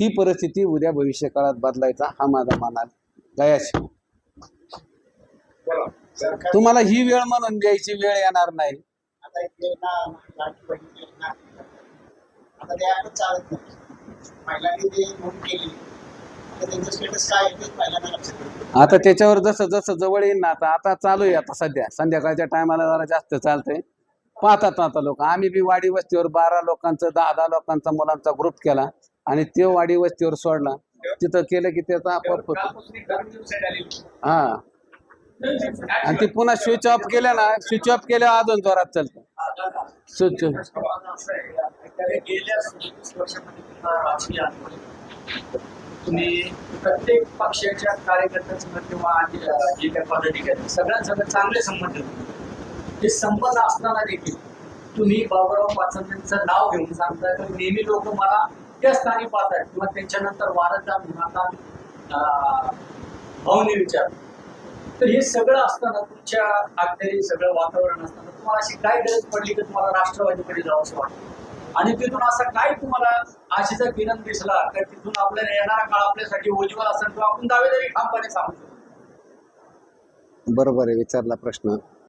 ती परिस्थिती उद्या भविष्य काळात बदलायचा हा माझा माना गयाश सरकार तुम्हाला ही वेळ म्हणून द्यायची वेळ येणार नाही. आता त्याच्यावर जसं जसं जवळ येईल ना आता आता चालू आहे आता सध्या. संध्याकाळच्या टायमाला जरा जास्त चालतंय. पाहतात ना आता लोक. आम्ही बी वाडी वस्तीवर बारा लोकांचा दहा दहा लोकांचा मुलांचा ग्रुप केला. आणि ते वाडी वस्तीवर सोडला. तिथं केलं की त्याचा आपोआप. हा. आणि ते पुन्हा स्विच ऑफ केलं ना स्विच ऑफ केल्यावर अजून जोरात चालतं. स्विच. तुम्ही प्रत्येक पक्षाच्या कार्यकर्त्यांसंग किंवा जे काही चांगले संबंध. ते संबंध असताना देखील तुम्ही बाबुराव नाव घेऊन सांगता तर नेहमी लोक मला त्या स्थानी पाहतात किंवा त्यांच्यानंतर वारंदार म्हणतात अं, विचार. तर हे सगळं असताना तुमच्या अखेरी सगळं वातावरण असताना तुम्हाला अशी काय गरज पडली की तुम्हाला राष्ट्रवादीकडे जावंसं वाटतं? आणि तिथून असा काय तुम्हाला आशेचा किरण दिसला तर तिथून आपल्याला येणारा काळ आपल्यासाठी उज्ज्वल असेल किंवा आपण दावेदारी ठामपणे सांगू शकतो? बरोबर आहे विचारला प्रश्न.